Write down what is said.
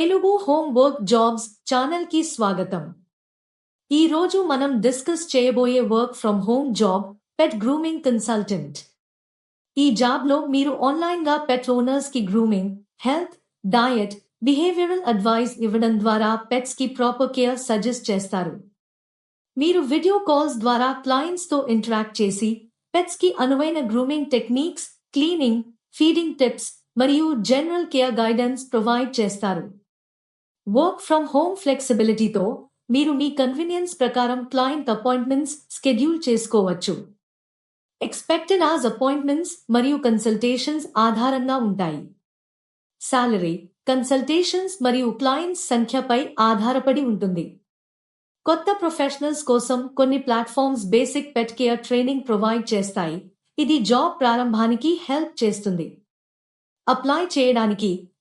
Telugu home work jobs ఛానల్కి స్వాగతం. ఈ రోజు మనం డిస్కస్ చేయబోయే work from home job pet grooming consultant. ఈ జాబ్లో మీరు ఆన్లైన్గా pet ఓనర్స్కి grooming health diet behavioural advice ఇవ్వడం ద్వారా పెట్స్కి ప్రాపర్ కేర్ సజెస్ట్ చేస్తారు. మీరు వీడియో కాల్స్ ద్వారా క్లయింట్స్తో ఇంటరాక్ట్ చేసి పెట్స్కి అనువైన grooming techniques cleaning feeding tips మరియు జనరల్ కేర్ గైడెన్స్ ప్రొవైడ్ చేస్తారు. వర్క్ ఫ్రమ్ హోమ్ ఫ్లెక్సిబిలిటీతో మీరు మీ కన్వీనియన్స్ ప్రకారం క్లయింట్ అపాయింట్మెంట్స్ స్కెడ్యూల్ చేసుకోవచ్చు. ఎక్స్పెక్టెడ్ ఆజ్ అపాయింట్మెంట్స్ మరియు కన్సల్టేషన్స్ ఆధారంగా ఉంటాయి. శాలరీ కన్సల్టేషన్స్ మరియు క్లయింట్స్ సంఖ్యపై ఆధారపడి ఉంటుంది. కొత్త ప్రొఫెషనల్స్ కోసం కొన్ని platforms basic pet care training provide చేస్తాయి. ఇది జాబ్ ప్రారంభానికి హెల్ప్ చేస్తుంది. అప్లై చేయడానికి